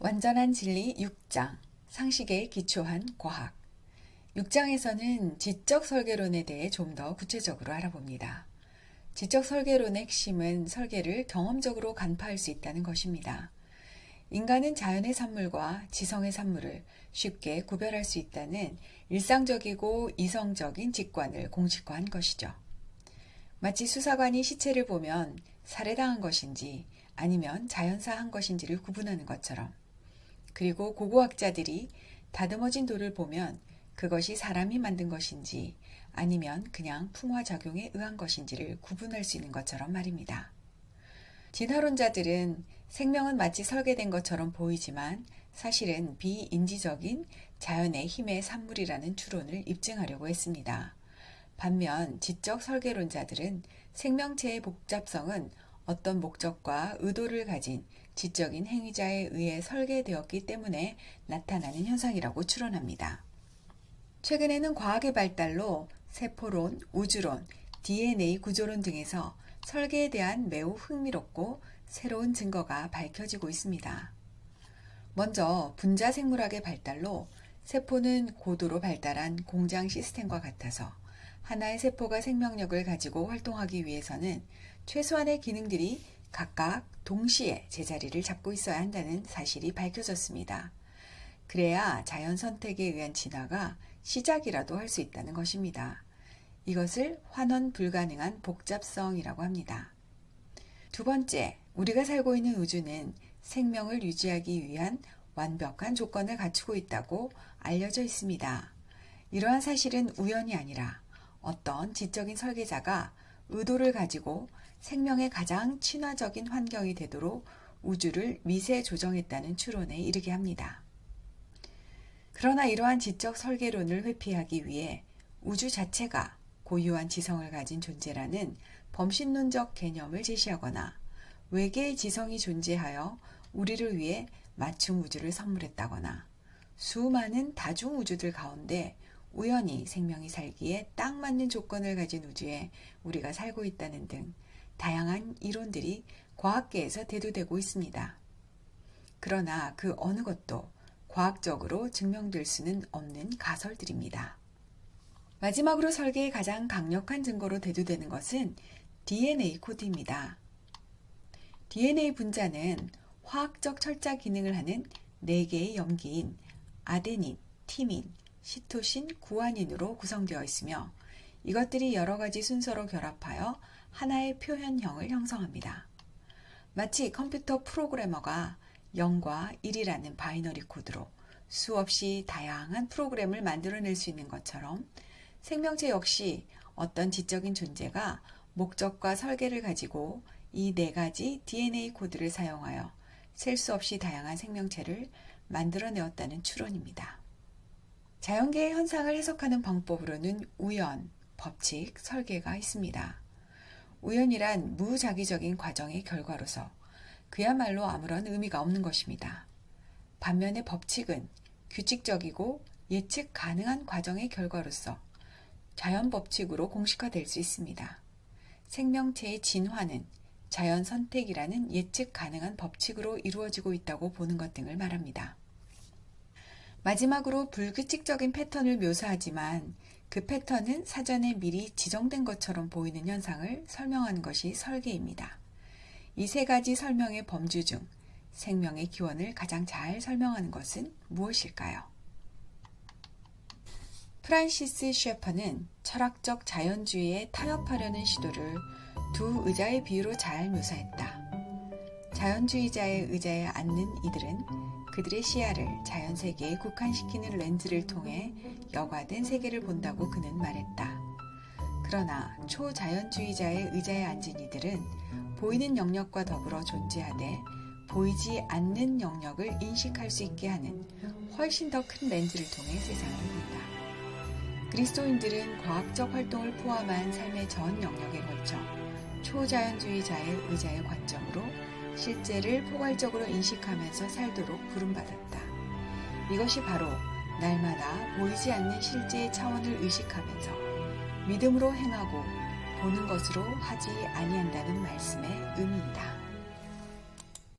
완전한 진리 6장 상식에 기초한 과학 6장에서는 지적 설계론에 대해 좀 더 구체적으로 알아봅니다. 지적 설계론의 핵심은 설계를 경험적으로 간파할 수 있다는 것입니다. 인간은 자연의 산물과 지성의 산물을 쉽게 구별할 수 있다는 일상적이고 이성적인 직관을 공식화한 것이죠. 마치 수사관이 시체를 보면 살해당한 것인지 아니면 자연사한 것인지를 구분하는 것처럼 그리고 고고학자들이 다듬어진 돌을 보면 그것이 사람이 만든 것인지 아니면 그냥 풍화작용에 의한 것인지를 구분할 수 있는 것처럼 말입니다. 진화론자들은 생명은 마치 설계된 것처럼 보이지만 사실은 비인지적인 자연의 힘의 산물이라는 추론을 입증하려고 했습니다. 반면 지적 설계론자들은 생명체의 복잡성은 어떤 목적과 의도를 가진 지적인 행위자에 의해 설계되었기 때문에 나타나는 현상이라고 추론합니다. 최근에는 과학의 발달로 세포론, 우주론, DNA 구조론 등에서 설계에 대한 매우 흥미롭고 새로운 증거가 밝혀지고 있습니다. 먼저 분자 생물학의 발달로 세포는 고도로 발달한 공장 시스템과 같아서 하나의 세포가 생명력을 가지고 활동하기 위해서는 최소한의 기능들이 각각 동시에 제자리를 잡고 있어야 한다는 사실이 밝혀졌습니다. 그래야 자연 선택에 의한 진화가 시작이라도 할 수 있다는 것입니다. 이것을 환원 불가능한 복잡성이라고 합니다. 두 번째, 우리가 살고 있는 우주는 생명을 유지하기 위한 완벽한 조건을 갖추고 있다고 알려져 있습니다. 이러한 사실은 우연이 아니라 어떤 지적인 설계자가 의도를 가지고 생명의 가장 친화적인 환경이 되도록 우주를 미세 조정했다는 추론에 이르게 합니다. 그러나 이러한 지적 설계론을 회피하기 위해 우주 자체가 고유한 지성을 가진 존재라는 범신론적 개념을 제시하거나 외계의 지성이 존재하여 우리를 위해 맞춤 우주를 선물했다거나 수많은 다중 우주들 가운데 우연히 생명이 살기에 딱 맞는 조건을 가진 우주에 우리가 살고 있다는 등 다양한 이론들이 과학계에서 대두되고 있습니다. 그러나 그 어느 것도 과학적으로 증명될 수는 없는 가설들입니다. 마지막으로 설계의 가장 강력한 증거로 대두되는 것은 DNA 코드입니다. DNA 분자는 화학적 철자 기능을 하는 4개의 염기인 아데닌, 티민, 시토신, 구아닌으로 구성되어 있으며 이것들이 여러 가지 순서로 결합하여 하나의 표현형을 형성합니다. 마치 컴퓨터 프로그래머가 0과 1이라는 바이너리 코드로 수없이 다양한 프로그램을 만들어낼 수 있는 것처럼 생명체 역시 어떤 지적인 존재가 목적과 설계를 가지고 이 네 가지 DNA 코드를 사용하여 셀 수 없이 다양한 생명체를 만들어내었다는 추론입니다. 자연계의 현상을 해석하는 방법으로는 우연, 법칙, 설계가 있습니다. 우연이란 무자기적인 과정의 결과로서 그야말로 아무런 의미가 없는 것입니다. 반면에 법칙은 규칙적이고 예측 가능한 과정의 결과로서 자연 법칙으로 공식화될 수 있습니다. 생명체의 진화는 자연 선택이라는 예측 가능한 법칙으로 이루어지고 있다고 보는 것 등을 말합니다. 마지막으로 불규칙적인 패턴을 묘사하지만 그 패턴은 사전에 미리 지정된 것처럼 보이는 현상을 설명하는 것이 설계입니다. 이 세 가지 설명의 범주 중 생명의 기원을 가장 잘 설명하는 것은 무엇일까요? 프란시스 셰퍼는 철학적 자연주의에 타협하려는 시도를 두 의자의 비유로 잘 묘사했다. 자연주의자의 의자에 앉는 이들은 그들의 시야를 자연 세계에 국한시키는 렌즈를 통해 여과된 세계를 본다고 그는 말했다. 그러나 초자연주의자의 의자에 앉은 이들은 보이는 영역과 더불어 존재하되 보이지 않는 영역을 인식할 수 있게 하는 훨씬 더 큰 렌즈를 통해 세상을 본다. 그리스도인들은 과학적 활동을 포함한 삶의 전 영역에 걸쳐 초자연주의자의 의자의 관점으로 실제를 포괄적으로 인식하면서 살도록 부름받았다. 이것이 바로 날마다 보이지 않는 실제의 차원을 의식하면서 믿음으로 행하고 보는 것으로 하지 아니한다는 말씀의 의미이다.